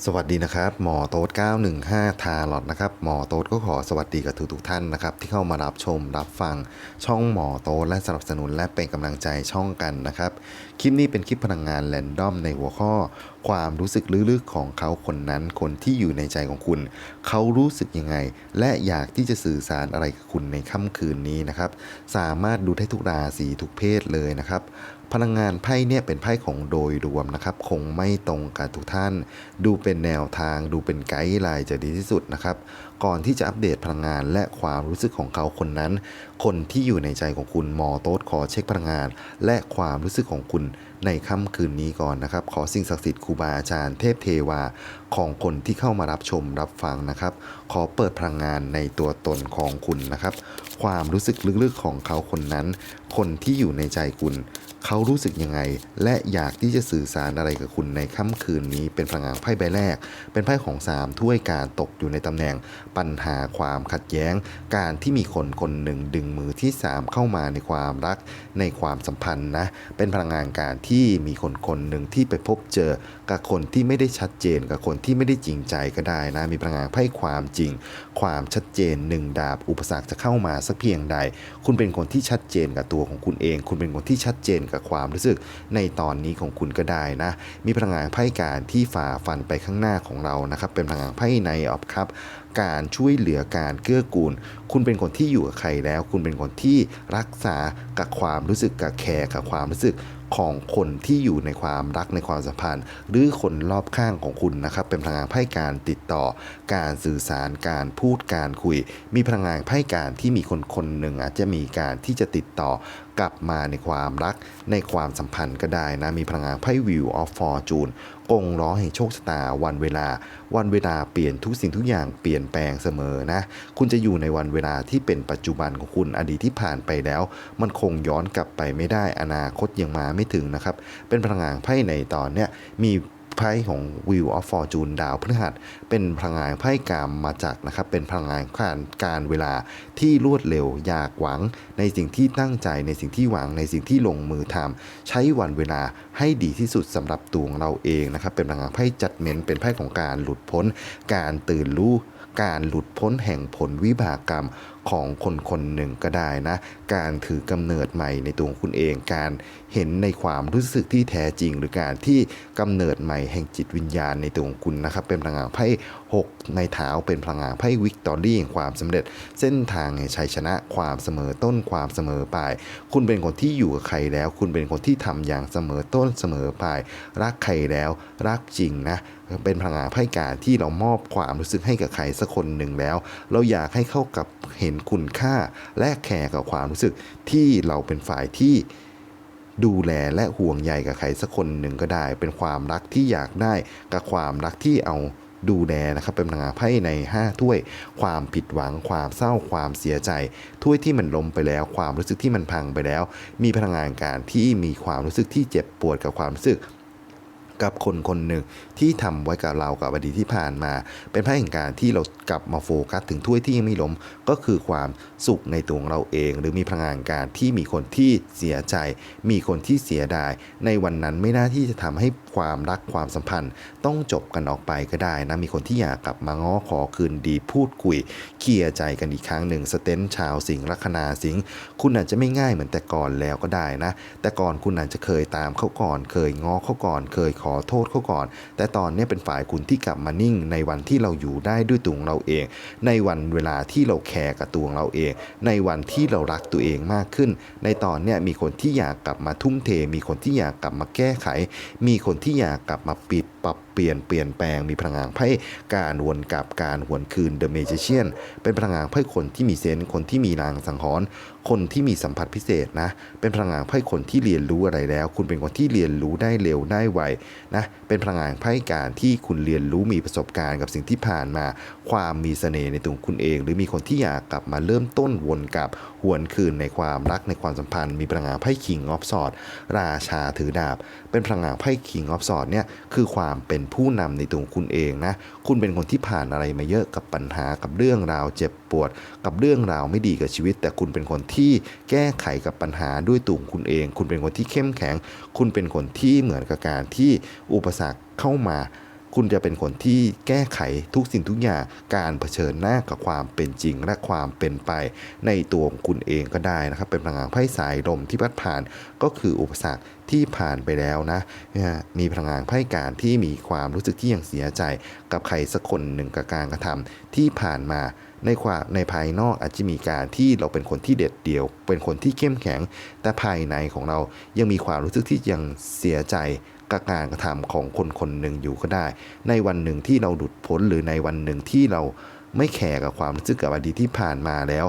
สวัสดีนะครับ หมอโต๊ด915 ทาลอดนะครับ หมอโต๊ดก็ขอสวัสดีกับทุกทุกๆท่านนะครับ ที่เข้ามารับชมรับฟังช่องหมอโต๊ดและสนับสนุนและเป็นกำลังใจช่องกันนะครับ คลิปนี้เป็นคลิปพลังงานแรนดอมในหัวข้อ ความรู้สึกลึกๆของเขาคนนั้นคนที่อยู่ในใจของคุณ เขารู้สึกยังไง และอยากที่จะสื่อสารอะไรกับคุณในค่ำคืนนี้นะครับ สามารถดูได้ทุกราศีทุกเพศเลยนะครับ พลังงานไพ่เนี่ยเป็นไพ่ของโดยรวมนะครับ คงไม่ตรงกับทุกท่าน ดูเป็นแนวทาง ดูเป็นไกด์ไลน์จะดีที่สุดนะครับ ก่อนที่จะอัปเดตพลังงานและความรู้สึกของเขาคนนั้น คนที่อยู่ในใจของคุณหมอโต๊ดขอเช็คพลังงาน และความรู้สึกของคุณในค่ำคืนนี้ก่อนนะครับ ขอสิ่งศักดิ์สิทธิ์ครูบาอาจารย์เทพเทวาของคนที่เข้ามารับชมรับฟังนะครับ ขอเปิดพลังงานในตัวตนของคุณนะครับ ความรู้สึกลึกๆของเขาคนนั้น คนที่อยู่ในใจคุณเขารู้สึกยังไง และอยากที่จะสื่อสารอะไรกับคุณในค่ำคืนนี้ เป็นพลังงานไพ่ใบแรก เป็นไพ่ของ 3 ถ้วยการตกอยู่ในตำแหน่ง ปัญหาความขัดแย้ง การที่มีคนคนหนึ่งดึงมือที่ 3 เข้ามาในความรักในความสัมพันธ์นะ เป็นพลังงานการที่มีคนคนหนึ่งที่ไปพบเจอกับคนที่ไม่ได้ชัดเจนกับคนที่ไม่ได้จริงใจก็ได้นะ มีพลังงานไพ่ความจริง ความชัดเจนหนึ่งดาบ อุปสรรคจะเข้ามาสักเพียงใด คุณเป็นคนที่ชัดเจนกับตัวของคุณเอง คุณเป็นคนที่ชัดเจนกับความรู้สึกในตอนนี้ของคุณก็ได้นะ มีพลังงานไพ่การที่ฝ่าฟันไปข้างหน้าของเรานะครับ เป็นพลังงานไพ่ในออฟครับ การช่วยเหลือการเกื้อกูล คุณเป็นคนที่อยู่กับใครแล้ว คุณเป็นคนที่รักษากับความรู้สึกกับแคร์กับความรู้สึกของคนที่อยู่ในความรักในความสัมพันธ์ หรือคนรอบข้างของคุณนะครับ เป็นพลังงานไพ่การติดต่อ การสื่อสารการพูดการคุย มีพลังงานไพ่การที่มีคนคนหนึ่งอาจจะมีการที่จะติดต่อกลับมาในความรักในความสัมพันธ์ก็ได้นะ มีพลังงานไพ่วิวออฟฟอร์จูนกงล้อแห่งโชคชะตาวันเวลา วันเวลาเปลี่ยนทุกสิ่งทุกอย่างเปลี่ยนแปลงเสมอนะ คุณจะอยู่ในวันเวลาที่เป็นปัจจุบันของคุณอดีตที่ผ่านไปแล้ว มันคงย้อนกลับไปไม่ได้อนาคตยังมาไม่ถึงนะครับ เป็นพลังงานไพ่ในตอนเนี้ยมี ไพ่ของ Wheel of Fortune ดาวพฤหัส เป็นพลังงานไพ่กามมาจากนะครับ เป็นพลังงานการการเวลาที่รวดเร็วอยากหวัง ในสิ่งที่ตั้งใจในสิ่งที่หวังในสิ่งที่ลงมือทำใช้วันเวลาให้ดีที่สุดสำหรับตัวงเราเองนะครับ เป็นพลังงานไพ่จัดเม้นเป็นไพ่ของการหลุดพ้น การตื่นรู้การหลุดพ้นแห่งผลวิบากกรรมของคนคนหนึ่งก็ได้นะ การถือกำเนิดใหม่ในตัวของคุณเอง การ เห็นในความรู้สึกที่แท้จริง หรือการที่กำเนิดใหม่แห่งจิตวิญญาณในตัวของคุณนะครับ เป็นพลังงานไพ่หกในเท้าเป็นพลังงานไพ่วิกตอรี่แห่งความสำเร็จ เส้นทางแห่งชัยชนะความเสมอต้นความเสมอปลาย คุณเป็นคนที่อยู่กับใครแล้ว คุณเป็นคนที่ทำอย่างเสมอต้นเสมอปลาย รักใครแล้วรักจริงนะเป็นพลังงานไพ่การที่เรามอบความรู้สึกให้กับใครสักคนหนึ่งแล้ว เราอยากให้เข้ากับเห็นคุณค่าและแคร์กับความรู้สึกที่เราเป็นฝ่ายที่ ดูแลและห่วงใยกับใครสักคนหนึ่งก็ได้ เป็นความรักที่อยากได้กับความรักที่เอาดูแลนะครับเป็นพลังงานไพ่ใน 5 ถ้วย ความผิดหวังความเศร้าความเสียใจ ถ้วยที่มันล้มไปแล้ว ความรู้สึกที่มันพังไปแล้ว มีพลังงานการที่มีความรู้สึกที่เจ็บปวดกับความรู้สึกกับคนคนหนึ่งที่ทำไว้กับเรากับอดีตที่ผ่านมา เป็นไพ่แห่งการที่เรากลับมาโฟกัสถึงถ้วยที่ยังไม่ล้ม ก็คือความสุขในตัวของเราเอง หรือมีพลังงานการที่มีคนที่เสียใจ มีคนที่เสียดาย ในวันนั้นไม่น่าที่จะทำให้ความรักความสัมพันธ์ ต้องจบกันออกไปก็ได้นะมีคนที่อยากกลับมาง้อขอคืนดีพูดคุยเคลียร์ใจกันอีกครั้งหนึ่งสเตนชาวสิงห์ลัคนาสิงห์คุณอาจจะไม่ง่ายเหมือนแต่ก่อนแล้วก็ได้นะ แต่ก่อนคุณอาจจะเคยตามเขาก่อน เคยง้อเขาก่อน เคยขอโทษเขาก่อนแแต่ตอนนี้เป็นฝ่ายคุณที่กลับมานิ่ง ในวันที่เราอยู่ได้ด้วยตัวของเราเอง ในวันเวลาที่เราแคร์กับตัวของเราเอง ในวันที่เรารักตัวเองมากขึ้น ในตอนนี้มีคนที่อยากกลับมาทุ่มเท มีคนที่อยากกลับมาแก้ไข มีคนที่อยากกลับมาปิด ปรับเปลี่ยนเปลี่ยนแปลงมีพลังงานไพ่การวนกลับการหวนคืน The Magician เป็นพลังงานไพ่คนที่มีเซนส์คนที่มีรางสังหรณ์คนที่มีสัมผัสพิเศษนะ เป็นพลังงานไพ่คนที่เรียนรู้อะไรแล้ว คุณเป็นคนที่เรียนรู้ได้เร็วได้ไวนะเป็นพลังงานไพ่การที่คุณเรียนรู้มีประสบการณ์กับสิ่งที่ผ่านมา ความมีเสน่ห์ในตัวคุณเอง หรือมีคนที่อยากกลับมาเริ่มต้นวนกลับหวนคืนในความรักในความสัมพันธ์ มีพลังงานไพ่ King of Swords ราชาถือดาบ เป็นพลังงานไพ่คิงออฟสอดเนี่ยคือความเป็นผู้นำในตัวคุณเองนะคุณเป็นคนที่ผ่านอะไรมาเยอะกับปัญหากับเรื่องราวเจ็บปวด กับเรื่องราวไม่ดีกับชีวิต แต่คุณเป็นคนที่แก้ไขกับปัญหาด้วยตัวคุณเอง คุณเป็นคนที่เข้มแข็ง คุณเป็นคนที่เหมือนกับการที่อุปสรรคเข้ามา คุณจะเป็นคนที่แก้ไขทุกสิ่งทุกอย่างการเผชิญหน้ากับความเป็นจริงและความเป็นไป ในตัวของคุณเองก็ได้นะครับ เป็นพลังงานไพ่สายลมที่พัดผ่านก็คืออุปสรรคที่ผ่านไปแล้วนะ มีพลังงานไพ่การที่มีความรู้สึกที่ยังเสียใจ กับใครสักคนหนึ่งกับการกระทำที่ผ่านมาในความในภายนอกอาจจะมีการที่เราเป็นคนที่เด็ดเดี่ยว เป็นคนที่เข้มแข็ง แต่ภายในของเรายังมีความรู้สึกที่ยังเสียใจ กับการกระทำของคนคนหนึ่งอยู่ก็ได้ ในวันหนึ่งที่เราหลุดพ้นหรือในวันหนึ่งที่เราไม่แคร์กับความรู้สึกกับอดีตที่ผ่านมาแล้ว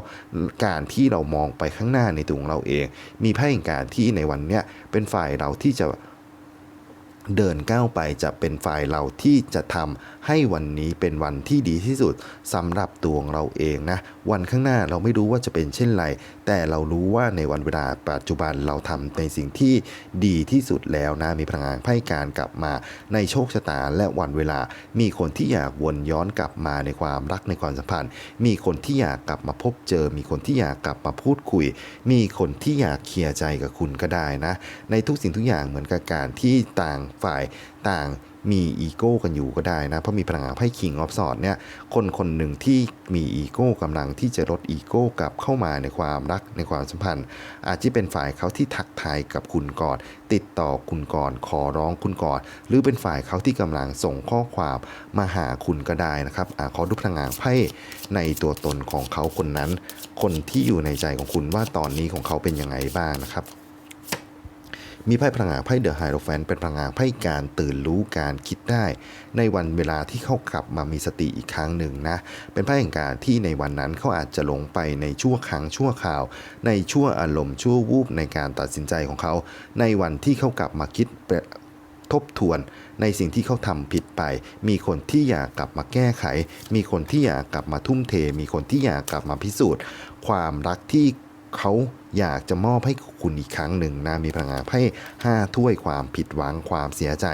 การที่เรามองไปข้างหน้าในตัวของเราเอง มีไพ่แห่งการที่ในวันเนี้ยเป็นฝ่ายเราที่จะ เดินก้าวไปจะเป็นฝ่ายเราที่จะทำให้วันนี้เป็นวันที่ดีที่สุดสำหรับตัวของเราเองนะ วันข้างหน้าเราไม่รู้ว่าจะเป็นเช่นไร แต่เรารู้ว่าในวันเวลาปัจจุบันเราทำในสิ่งที่ดีที่สุดแล้วนะ มีพลังงานไพ่การกลับมาในโชคชะตาและวันเวลา มีคนที่อยากวนย้อนกลับมาในความรักในความสัมพันธ์ มีคนที่อยากกลับมาพบเจอ มีคนที่อยากกลับมาพูดคุย มีคนที่อยากเคลียร์ใจกับคุณก็ได้นะ ในทุกสิ่งทุกอย่างเหมือนกับการที่ต่างฝ่ายต่างมีอีโก้กันอยู่ก็ได้นะ เพราะมีพลังงานไพ่คิงออฟสอดเนี่ยคนคนหนึ่งที่มีอีโก้กำลังที่จะลดอีโก้กลับเข้ามาในความรักในความสัมพันธ์ อาจจะเป็นฝ่ายเขาที่ทักทายกับคุณก่อน ติดต่อคุณก่อน ขอร้องคุณก่อน หรือเป็นฝ่ายเขาที่กำลังส่งข้อความมาหาคุณก็ได้นะครับอขอดูพลังงานไพ่ในตัวตนของเขาคนนั้น คนที่อยู่ในใจของคุณว่าตอนนี้ของเขาเป็นยังไงบ้างนะครับ มีไพ่พลังงานไพ่เดอะไฮโรแฟนเป็นพลังงานไพ่การตื่นรู้การคิดได้ ในวันเวลาที่เขากลับมามีสติอีกครั้งหนึ่งนะ เป็นไพ่แห่งการที่ในวันนั้นเขาอาจจะหลงไปในชั่วครั้งชั่วคราว ในชั่วอารมณ์ชั่ววูบในการตัดสินใจของเขา ในวันที่เขากลับมาคิดทบทวนในสิ่งที่เขาทำผิดไป มีคนที่อยากกลับมาแก้ไข มีคนที่อยากกลับมาทุ่มเท มีคนที่อยากกลับมาพิสูจน์ ความรักที่เขา อยากจะมอบให้คุณอีกครั้งหนึ่งนะมีพลังงานให้ห้าถ้วยความผิดหวังความเสียใจ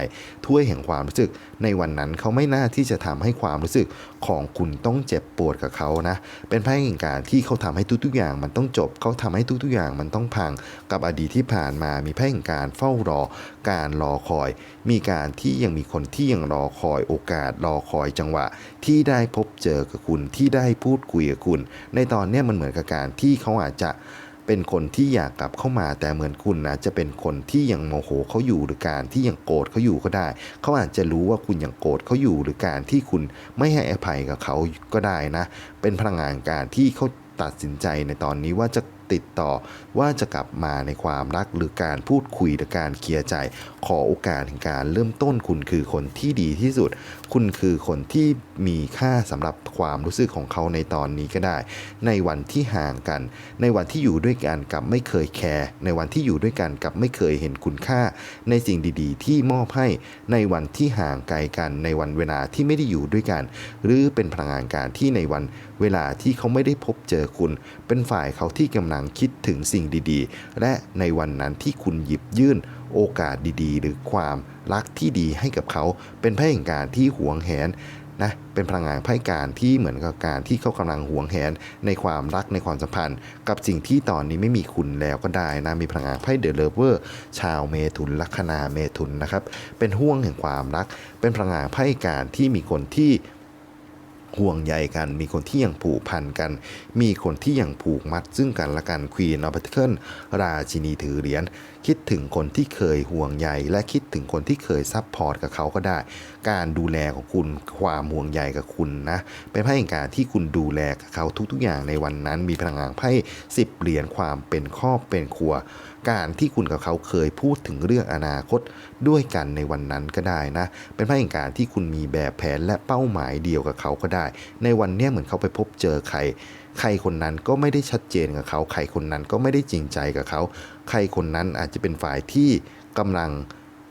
ถ้วยแห่งความรู้สึก ในวันนั้นเขาไม่น่าที่จะทำให้ความรู้สึกของคุณต้องเจ็บปวดกับเขานะ เป็นไพ่แห่งการที่เขาทำให้ทุกๆอย่างมันต้องจบ เขาทำให้ทุกๆอย่างมันต้องพัง กับอดีตที่ผ่านมามีไพ่แห่งการเฝ้ารอ การรอคอย มีการที่ยังมีคนที่ยังรอคอยโอกาสรอคอยจังหวะ ที่ได้พบเจอกับคุณที่ได้พูดคุยกับคุณ ในตอนนี้มันเหมือนกับการที่เขาอาจจะ เป็นคนที่อยากกลับเข้ามา แต่เหมือนคุณนะจะเป็นคนที่ยังโมโหเขาอยู่หรือการที่ยังโกรธเขาอยู่ก็ได้ เขาอาจจะรู้ว่าคุณยังโกรธเขาอยู่หรือการที่คุณไม่ให้อภัยกับเขาก็ได้นะ เป็นพลังงานการที่เขาตัดสินใจในตอนนี้ว่าจะ ติดต่อ ว่าจะกลับมาในความรักหรือการพูดคุยหรือการเคลียร์ใจ ขอโอกาสในการเริ่มต้นคุณคือคนที่ดีที่สุด คุณคือคนที่มีค่าสำหรับความรู้สึกของเขาในตอนนี้ก็ได้ ในวันที่ห่างกัน ในวันที่อยู่ด้วยกันกับไม่เคยแคร์ในวันที่อยู่ด้วยกันกับไม่เคยเห็นคุณค่า ในสิ่งดีๆ ที่มอบให้ในวันที่ห่างไกลกันในวันเวลาที่ไม่ได้อยู่ด้วยกัน หรือเป็นพลังงานการที่ในวันเวลาที่เขาไม่ได้พบเจอคุณ เป็นฝ่ายเขาที่กำลังคิดถึงสิ่งดีๆ และในวันนั้นที่คุณหยิบยื่นโอกาสดีๆ หรือความรักที่ดีให้กับเขา เป็นพระแห่งการที่หวงแหนนะเป็นพลังงานไพ่การที่เหมือนกับการที่เขากำลังหวงแหนในความรักในความสัมพันธ์ กับสิ่งที่ตอนนี้ไม่มีคุณแล้วก็ได้นะมีพลังงานไพ่เดอะเลเวอร์ชาวเมถุนลัคนาเมถุนนะครับเป็นห่วงแห่งความรัก เป็นพลังงานไพ่การที่มีคนที่ ห่วงใยกัน มีคนที่ยังผูกพันกัน มีคนที่ยังผูกมัดซึ่งกันและกันควีนอ f เ e ิเคิลราชินีถือเหรียญคิดถึงคนที่เคยห่วงใยและคิดถึงคนที่เคยซับพอร์ตกับเขาก็ได้ การดูแลของคุณความห่วงใยกับคุณนะเป็นไพ่แห่งการที่คุณดูแลกับเขาทุกๆ อย่างในวันนั้น มีพลังงานไพ่สิบเหรียญความเป็นครอบเป็นครัว การที่คุณกับเขาเคยพูดถึงเรื่องอนาคตด้วยกันในวันนั้นก็ได้นะ เป็นไพ่แห่งการที่คุณมีแบบแผนและเป้าหมายเดียวกับเขาก็ได้ ในวันนี้เหมือนเขาไปพบเจอใคร ใครคนนั้นก็ไม่ได้ชัดเจนกับเขา ใครคนนั้นก็ไม่ได้จริงใจกับเขา ใครคนนั้นอาจจะเป็นฝ่ายที่กำลัง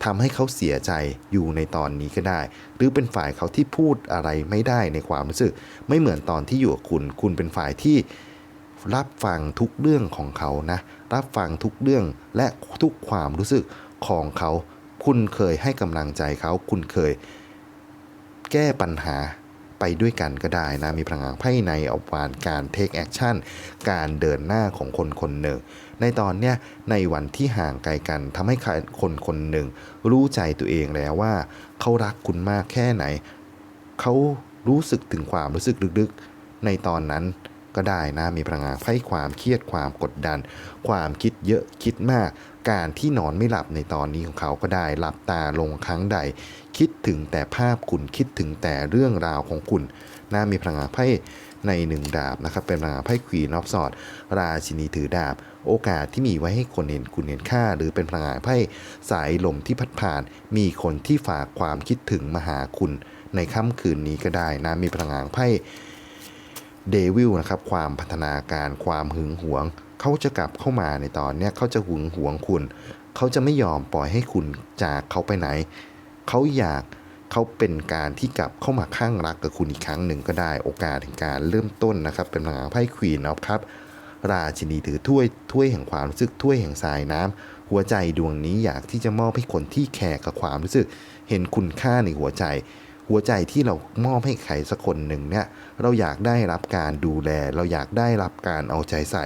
ทำให้เขาเสียใจอยู่ในตอนนี้ก็ได้ หรือเป็นฝ่ายเขาที่พูดอะไรไม่ได้ในความรู้สึก ไม่เหมือนตอนที่อยู่กับคุณ คุณเป็นฝ่ายที่รับฟังทุกเรื่องของเขานะ รับฟังทุกเรื่องและทุกความรู้สึกของเขา คุณเคยให้กำลังใจเขา คุณเคยแก้ปัญหา ไปด้วยกันก็ได้นะ มีพลังงานไพ่ในเอาวานการ take action การเดินหน้าของคนคนหนึ่ง ในตอนเนี้ยในวันที่ห่างไกลกันทำให้คนคนหนึ่ง รู้ใจตัวเองแล้วว่า เขารักคุณมากแค่ไหน เขารู้สึกถึงความรู้สึกลึกๆ ในตอนนั้นก็ได้นะมีพลังงานไพ่ความเครียดความกดดัน ความคิดเยอะคิดมาก การที่นอนไม่หลับในตอนนี้ของเขาก็ได้หลับตาลงครั้งใด คิดถึงแต่ภาพคุณคิดถึงแต่เรื่องราวของคุณนะมีพลังงานไพ่ในหนึ่งดาบนะครับเป็นพลังงานไพ่ควีนอฟสอดราชินีถือดาบ โอกาสที่มีไว้ให้คนเห็นคุณเห็นค่า หรือเป็นพลังงานไพ่สายลมที่พัดผ่าน มีคนที่ฝากความคิดถึงมาหาคุณ ในค่ำคืนนี้ก็ได้นะมีพลังงานไพ่เดวิลนะครับความพัฒนาการความหึงหวง เขาจะกลับเข้ามาในตอนเนี้ยเขาจะหึงหวงคุณ เขาจะไม่ยอมปล่อยให้คุณจากเขาไปไหน เขาอยากเขาเป็นการที่กลับเข้ามาข้างรักกับคุณอีกครั้งหนึ่งก็ได้โอกาสแห่งการเริ่มต้นนะครับ เป็นพลังานไพ่ควีนออฟครับ ราชินีถือถ้วยถ้วยแห่งความรู้สึกถ้วยแห่งสายน้ำหัวใจดวงนี้อยากที่จะมอบให้คนที่แคร์กับความรู้สึก เห็นคุณค่าในหัวใจ หัวใจที่เรามอบให้ใครสักคนหนึ่งเนี่ยเราอยากได้รับการดูแล เราอยากได้รับการเอาใจใส่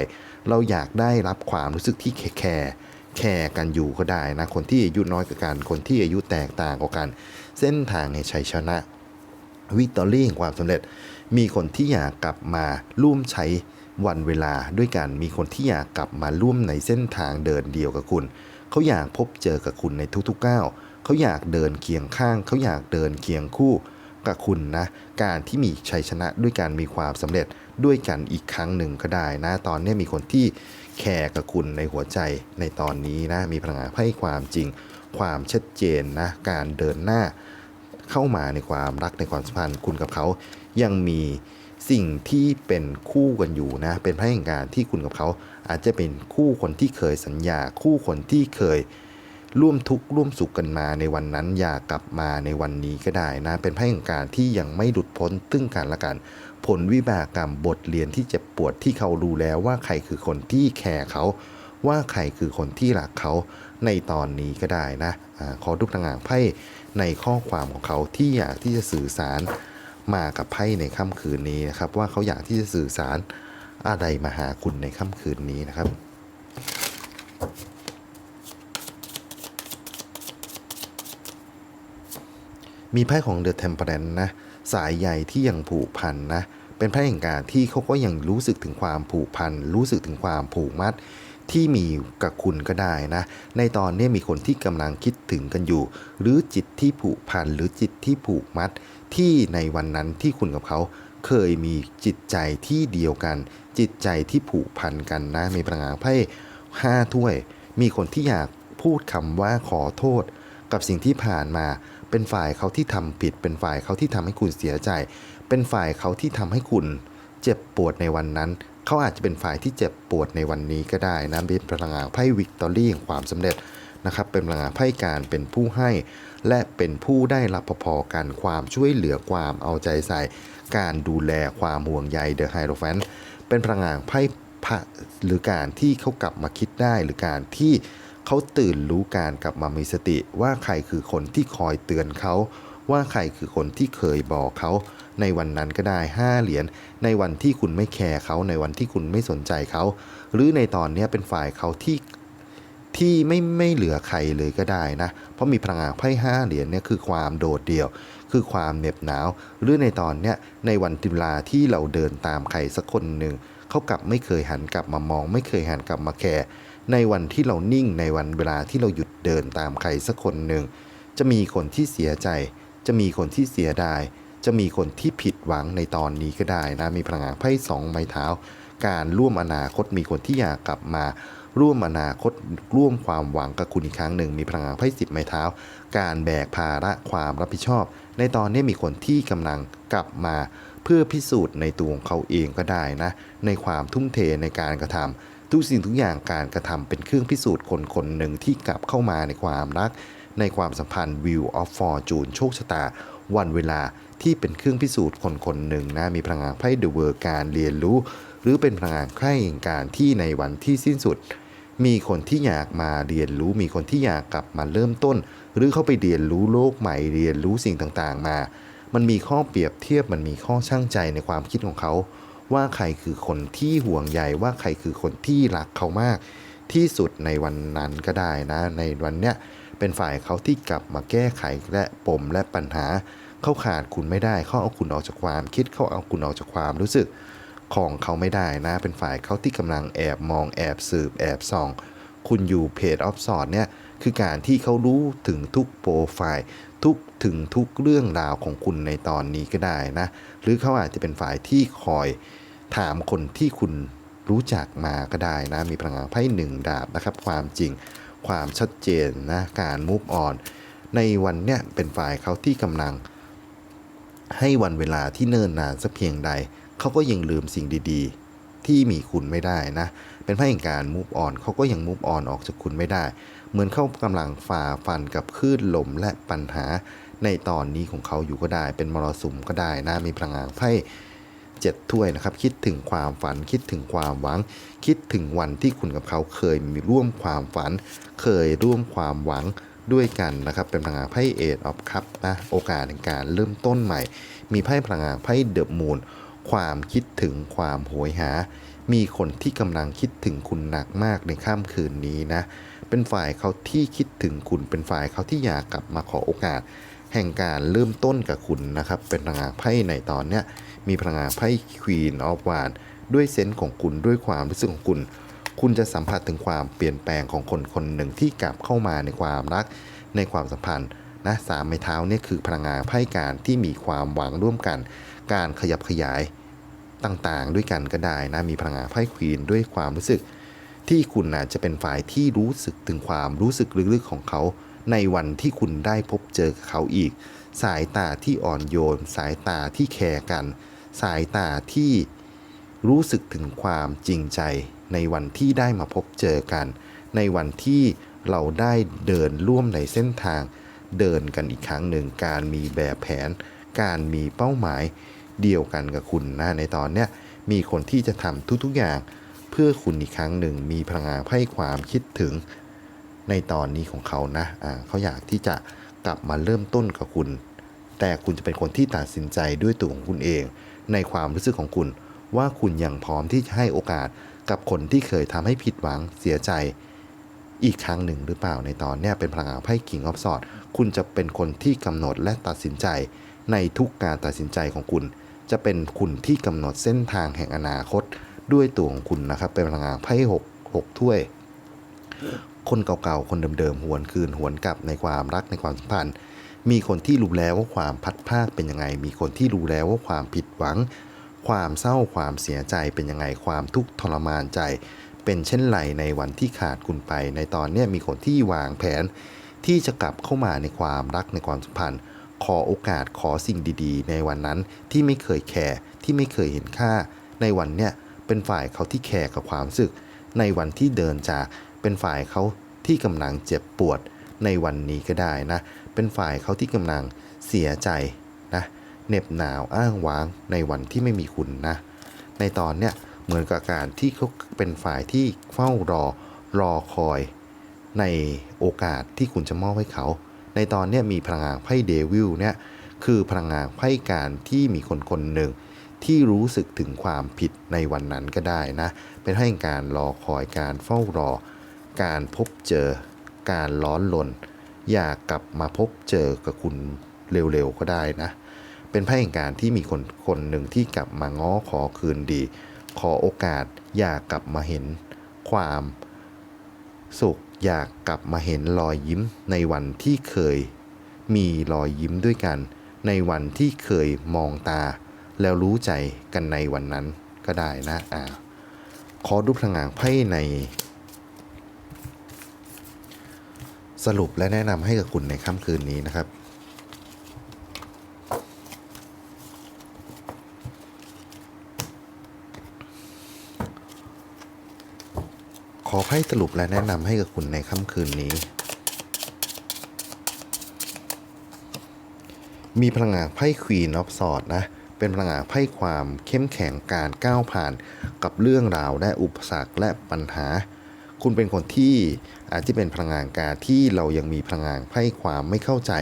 เราอยากได้รับความรู้สึกที่แคร์แคร์กันอยู่ก็ได้นะ คนที่อายุน้อยกว่ากัน คนที่อายุแตกต่างกว่ากัน เส้นทางในชัยชนะวิตอรี่แห่งความสำเร็จ มีคนที่อยากกลับมาร่วมใช้วันเวลาด้วยกัน มีคนที่อยากกลับมาร่วมในเส้นทางเดินเดียวกับคุณ เขาอยากพบเจอกับคุณในทุกๆก้าวเขาอยากเดินเคียงข้าง เขาอยากเดินเคียงคู่กับคุณนะ การที่มีชัยชนะด้วยการมีความสำเร็จ ด้วยกันอีกครั้งหนึ่งก็ได้นะ ตอนนี้มีคนที่แคร์กับคุณในหัวใจในตอนนี้นะ มีพลังงานให้ความจริง ความชัดเจนนะ การเดินหน้าเข้ามาในความรักในความสัมพันธ์คุณกับเขายังมีสิ่งที่เป็นคู่กันอยู่นะ เป็นพระแห่งการที่คุณกับเขา อาจจะเป็นคู่คนที่เคยสัญญา คู่คนที่เคยร่วมทุกข์ร่วมสุขกันมาในวันนั้นอย่ากลับมาในวันนี้ก็ได้นะ เป็นพระแห่งการที่ยังไม่หลุดพ้นตึ้งกันละกัน ผลวิบากกรรมบทเรียนที่เจ็บปวดที่เขารู้แล้วว่าใครคือคนที่แคร์เขา ว่าใครคือคนที่รักเขาในตอนนี้ก็ได้นะอขอทุกทางอ่างไพ่ในข้อความของเขาที่อยากที่จะสื่อสารมากับไพ่ในค่ำคืนนี้นะครับ ว่าเขาอยากที่จะสื่อสารอะไรมาหาคุณในค่ำคืนนี้นะครับมีไพ่ของ The Temperance นะ สายใยที่ยังผูกพันนะ เป็นไพ่แห่งการที่เขาก็ยังรู้สึกถึงความผูกพัน รู้สึกถึงความผูกมัดที่มีกับคุณก็ได้นะ ในตอนนี้มีคนที่กำลังคิดถึงกันอยู่ หรือจิตที่ผูกพันหรือจิตที่ผูกมัด ที่ในวันนั้นที่คุณกับเขาเคยมีจิตใจที่เดียวกัน จิตใจที่ผูกพันกันนะ มีพลังงานไพ่ห้าถ้วย มีคนที่อยากพูดคำว่าขอโทษ กับสิ่งที่ผ่านมา เป็นฝ่ายเขาที่ทำผิด เป็นฝ่ายเขาที่ทำให้คุณเสียใจ เป็นฝ่ายเขาที่ทำให้คุณเจ็บปวดในวันนั้น เขาอาจจะเป็นฝ่ายที่เจ็บปวดในวันนี้ก็ได้นะเป็นพลังงานไพ่วิกตอรี่แห่งความสำเร็จนะครับ เป็นพลังงานไพ่การเป็นผู้ให้ และเป็นผู้ได้รับพอๆกันความช่วยเหลือความเอาใจใส่ การดูแลความห่วงใยเดอะไฮโรแฟนเป็นพลังงานไพ่พระหรือการที่เขากลับมาคิดได้หรือการที่เเขาตื่นรู้การกลับมามีสติว่าใครคือคนที่คอยเตือนเขาว่าใครคือคนที่เคยบอกเขา ในวันนั้นก็ได้ 5 เหรียญในวันที่คุณไม่แคร์เขาในวันที่คุณไม่สนใจเขา หรือในตอนนี้เป็นฝ่ายเขาที่ที่ไม่ไม่เหลือใครเลยก็ได้นะ เพราะมีพลังงานไพ่ห้าเหรียญเนี่ยคือความโดดเดี่ยว คือความเหน็บหนาว หรือในตอนเนี้ยในวันเวลาที่เราเดินตามใครสักคนหนึ่งเขากลับไม่เคยหันกลับมามอง ไม่เคยหันกลับมาแคร์ ในวันที่เรานิ่งในวันเวลาที่เราหยุดเดินตามใครสักคนหนึ่ง จะมีคนที่เสียใจ จะมีคนที่เสียดาย จะมีคนที่ผิดหวังในตอนนี้ก็ได้นะ มีพลังงานไพ่สองไม้เท้า การร่วมอนาคตมีคนที่อยากกลับมา ร่วมอนาคต ร่วมความหวังกับคุณอีกครั้งหนึ่ง มีพลังงานไพ่สิบไม้เท้า การแบกภาระความรับผิดชอบ ในตอนนี้มีคนที่กำลังกลับมา เพื่อพิสูจน์ในตัวของเขาเองก็ได้นะ ในความทุ่มเทในการกระทำ ทุกสิ่งทุกอย่างการกระทำเป็นเครื่องพิสูจน์คนคนหนึ่งที่กลับเข้ามาในความรัก ในความสัมพันธ์ View of Fortune โชคชะตา วันเวลาที่เป็นเครื่องพิสูจน์คนคนหนึ่งนะมีพลังงานไพ่เดอะเวิร์การเรียนรู้ หรือเป็นพลังงานใคร่แห่งการที่ในวันที่สิ้นสุด มีคนที่อยากมาเรียนรู้ มีคนที่อยากกลับมาเริ่มต้น หรือเข้าไปเรียนรู้โลกใหม่เรียนรู้สิ่งต่างๆมา มันมีข้อเปรียบเทียบมันมีข้อช่างใจในความคิดของเขา ว่าใครคือคนที่ห่วงใยว่าใครคือคนที่รักเขามาก ที่สุดในวันนั้นก็ได้นะ ในวันเนี้ยเป็นฝ่ายเขาที่กลับมาแก้ไขและปมและปัญหาเขาขาดคุณไม่ได้เขาเอาคุณออกจากความคิดเขาเอาคุณออกจากความรู้สึกของเขาไม่ได้นะ เป็นฝ่ายเขาที่กำลังแอบมองแอบสืบแอบส่อง คุณอยู่เพจออฟสอดเนี่ยคือการที่เขารู้ถึงทุกโปรไฟล์ทุกถึงทุกเรื่องราวของคุณในตอนนี้ก็ได้นะ หรือเขาอาจจะเป็นฝ่ายที่คอย ถามคนที่คุณรู้จักมาก็ได้นะ มีพลังงานไพ่หนึ่งดาบนะครับ ความจริงความชัดเจนนะการมูฟออนในวันเนี้ยเป็นฝ่ายเขาที่กำลัง ให้วันเวลาที่เนิ่นนานสักเพียงใด เขาก็ยังลืมสิ่งดี ๆ ที่มีคุณไม่ได้นะ เป็นไพ่แห่งการมูฟออนเขาก็ยังมูฟออนออกจากคุณไม่ได้ เหมือนเขากำลังฝ่าฟันกับคลื่นลมและปัญหาในตอนนี้ของเขาอยู่ก็ได้ เป็นมรสุมก็ได้นะมีพลังงานไพ่ เจ็ดถ้วยนะครับคิดถึงความฝันคิดถึงความหวัง คิดถึงวันที่คุณกับเขาเคยมีร่วมความฝัน เคยร่วมความหวังด้วยกันนะครับเป็นพลังงานไพ่เอทออฟคัพนะโอกาสในการเริ่มต้นใหม่ มีไพ่พลังงานไพ่เดอะมูนความคิดถึงความโหยหา มีคนที่กำลังคิดถึงคุณหนักมากในค่ำคืนนี้นะเป็นฝ่ายเขาที่คิดถึงคุณเป็นฝ่ายเขาที่อยากกลับมาขอโอกาส แห่งการเริ่มต้นกับคุณนะครับ เป็นพลังงานไพ่ในตอนเนี้ยมีพลังงานไพ่ควีนออฟวานด้วยเซนส์ของคุณด้วยความรู้สึกของคุณ คุณจะสัมผัสถึงความเปลี่ยนแปลงของคนคนหนึ่งที่กลับเข้ามาในความรักในความสัมพันธ์นะสามไม้เท้าเนี่ยคือพลังงานไพ่การที่มีความหวังร่วมกัน การขยับขยายต่างๆ ด้วยกันก็ได้นะมีพลังงานไพ่ควีนด้วยความรู้สึก ที่คุณอาจจะเป็นฝ่ายที่รู้สึกถึงความรู้สึกลึกๆของเขา ในวันที่คุณได้พบเจอเขาอีก สายตาที่อ่อนโยน สายตาที่แคร์กัน สายตาที่รู้สึกถึงความจริงใจ ในวันที่ได้มาพบเจอกัน ในวันที่เราได้เดินร่วมในเส้นทาง เดินกันอีกครั้งหนึ่งการมีแบบแผน การมีเป้าหมายเดียวกันกับคุณนะในตอนเนี้ยมีคนที่จะทำทุกๆอย่าง เพื่อคุณอีกครั้งหนึ่งมีพลังงานให้ความคิดถึง ในตอนนี้ของเขานะอ่าเขาอยากที่จะกลับมาเริ่มต้นกับคุณ แต่คุณจะเป็นคนที่ตัดสินใจด้วยตัวของคุณเอง ในความรู้สึกของคุณ ว่าคุณยังพร้อมที่จะให้โอกาสกับคนที่เคยทำให้ผิดหวังเสียใจ อีกครั้งหนึ่งหรือเปล่าในตอนเนี้ยเป็นพลังงานไพ่ King of Swords คุณจะเป็นคนที่กำหนดและตัดสินใจ ในทุกการตัดสินใจของคุณ จะเป็นคุณที่กำหนดเส้นทางแห่งอนาคตด้วยตัวของคุณนะครับเป็นพลังงานไพ่หกหกถ้วย คนเก่าๆ คนเดิมๆ หวนคืนหวนกลับในความรักในความสัมพันธ์ มีคนที่รู้แล้วว่าความพัดพากเป็นยังไง มีคนที่รู้แล้วว่าความผิดหวัง ความเศร้าความเสียใจเป็นยังไง ความทุกข์ทรมานใจ เป็นเช่นไรในวันที่ขาดคุณไป ในตอนนี้มีคนที่วางแผน ที่จะกลับเข้ามาในความรักในความสัมพันธ์ ขอโอกาสขอสิ่งดีๆ ในวันนั้นที่ไม่เคยแคร์ที่ไม่เคยเห็นค่า ในวันเนี้ยเป็นฝ่ายเขาที่แคร์กับความรู้สึก ในวันที่เดินจาก เป็นฝ่ายเขาที่กำลังเจ็บปวดในวันนี้ก็ได้นะ เป็นฝ่ายเขาที่กำลังเสียใจนะเหน็บหนาวอ้างว้างในวันที่ไม่มีคุณนะ ในตอนเนี้ยเหมือนกับการที่เขาเป็นฝ่ายที่เฝ้ารอรอคอย ในโอกาสที่คุณจะมอบให้เขา ในตอนเนี้ยมีพลังงานไพ่เดวิลเนี่ยคือพลังงานไพ่การที่มีคนคนหนึ่งที่รู้สึกถึงความผิดในวันนั้นก็ได้นะ เป็นให้การรอคอยการเฝ้ารอ การพบเจอการร้อนลน อยากกลับมาพบเจอกับคุณเร็วๆก็ได้นะ เป็นไพ่แห่งการที่มีคนคนหนึ่งที่กลับมาง้อขอคืนดี ขอโอกาสอยากกลับมาเห็นความสุขอยากกลับมาเห็นรอยยิ้มในวันที่เคย มีรอยยิ้มด้วยกัน ในวันที่เคยมองตา แล้วรู้ใจกันในวันนั้นก็ได้นะอ่าขอดูพลังงานไพ่ใน สรุปและแนะนำให้กับคุณในค่ำคืนนี้นะครับ ขอไพ่สรุปและแนะนำให้กับคุณในค่ำคืนนี้ มีพลังงานไพ่ควีนออฟสอดนะเป็นพลังงานไพ่ความเข้มแข็งการก้าวผ่านกับเรื่องราวและอุปสรรคและปัญหา คุณเป็นคนที่อาจจะเป็นพลังงานการที่เรายังมีพลังงานไพ่ความไม่เข้าใจ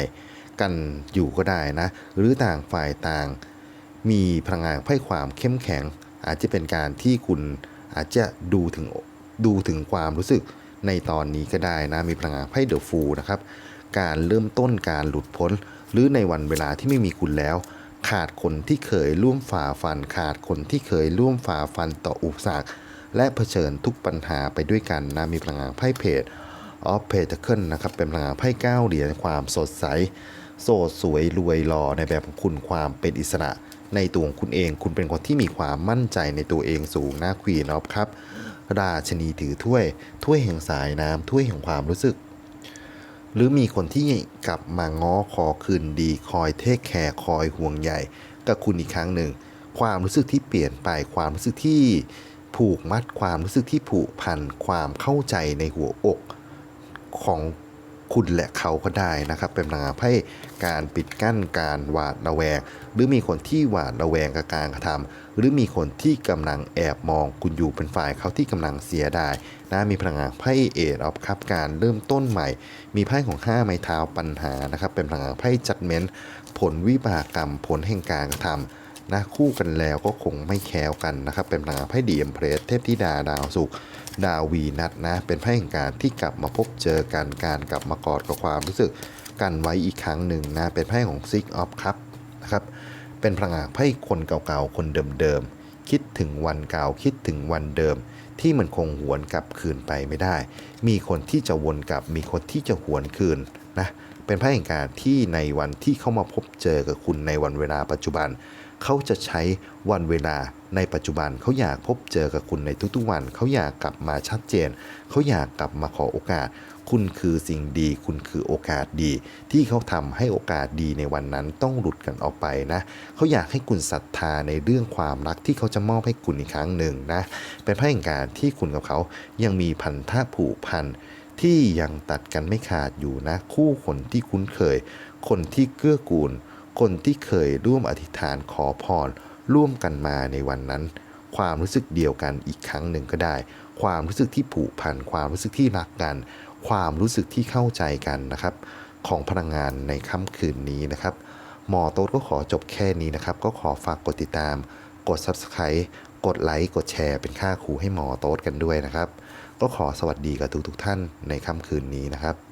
กันอยู่ก็ได้นะ หรือต่างฝ่ายต่าง มีพลังงานไพ่ความเข้มแข็ง อาจจะเป็นการที่คุณอาจจะดูถึงดูถึงความรู้สึกในตอนนี้ก็ได้นะมีพลังงานไพ่เดอะฟูนะครับ การเริ่มต้นการหลุดพ้น หรือในวันเวลาที่ไม่มีคุณแล้ว ขาดคนที่เคยร่วมฝ่าฟัน ขาดคนที่เคยร่วมฝ่าฟันต่ออุปสรรค และเผชิญทุกปัญหาไปด้วยกันนะมีพลังงานไพ่เพจออฟเพจเคิลนะครับเป็นพลังงานไพ่เก้าเหรียญความสดใส โสดสวยรวยหล่อในแบบของคุณความเป็นอิสระ ในตัวของคุณเอง คุณเป็นคนที่มีความมั่นใจในตัวเองสูงนะควีนออฟครับราชนีถือถ้วย ถ้วยแห่งสายน้ำถ้วยแห่งความรู้สึก หรือมีคนที่กลับมาง้อขอคืนดีคอยเทคแคร์คอยห่วงใยกับคุณอีกครั้งหนึ่ง ความรู้สึกที่เปลี่ยนไปความรู้สึกที่ ผูกมัดความรู้สึกที่ผูกพันความเข้าใจในหัวอกของคุณและเขาก็ได้นะครับเป็นพลังงานไพ่การปิดกั้นการหวาดระแวง หรือมีคนที่หวาดระแวงกับการกระทำหรือมีคนที่กำลังแอบมองคุณอยู่เป็นฝ่ายเขาที่กำลังเสียดายนะมีพลังงานไพ่เอทออฟคัพการเริ่มต้นใหม่ มีไพ่ของห้าไม้เท้าปัญหานะครับเป็นพลังงานไพ่จัดเม้นผลวิบากกรรมผลแห่งการกระทำ นะคู่กันแล้วก็คงไม่แคล้วกันนะครับ เป็นพลังงานไพ่ดีเอ็มเพรสเทพธิดาดาวสุขดาววีนัทนะเป็นไพ่แห่งการที่กลับมาพบเจอกันการกลับมากอดกับความรู้สึกกันไว้อีกครั้งหนึ่งนะเป็นไพ่ของซิกออฟคัพนะครับเป็นพลังงานไพ่คนเก่าๆคนเดิมๆคิดถึงวันเก่าคิดถึงวันเดิม ที่มันคงหวนกลับคืนไปไม่ได้ มีคนที่จะวนกลับ มีคนที่จะหวนคืนนะเป็นไพ่แห่งการที่ในวันที่เขามาพบเจอกับคุณในวันเวลาปัจจุบัน เขาจะใช้วันเวลาในปัจจุบันเขาอยากพบเจอกับคุณในทุกๆวัน เขาอยากกลับมาชัดเจน เขาอยากกลับมาขอโอกาส คุณคือสิ่งดี คุณคือโอกาสดี ที่เขาทำให้โอกาสดีในวันนั้นต้องหลุดกันออกไปนะเขาอยากให้คุณศรัทธาในเรื่องความรักที่เขาจะมอบให้คุณอีกครั้งหนึ่งนะเป็นพระแห่งการที่คุณกับเขายังมีพันธะผูกพันที่ยังตัดกันไม่ขาดอยู่นะ คู่คนที่คุ้นเคย คนที่เกื้อกูล คนที่เคยร่วมอธิษฐานขอพร ร่วมกันมาในวันนั้น ความรู้สึกเดียวกันอีกครั้งหนึ่งก็ได้ ความรู้สึกที่ผูกพัน ความรู้สึกที่รักกัน ความรู้สึกที่เข้าใจกันนะครับ ของพลังงานในค่ำคืนนี้นะครับ หมอโต๊ดก็ขอจบแค่นี้นะครับ ก็ขอฝากกดติดตาม กด Subscribe กดไลค์กดแชร์เป็นค่าครูให้หมอโต๊ดกันด้วยนะครับ ก็ขอสวัสดีกับทุกๆท่านในค่ำคืนนี้นะครับ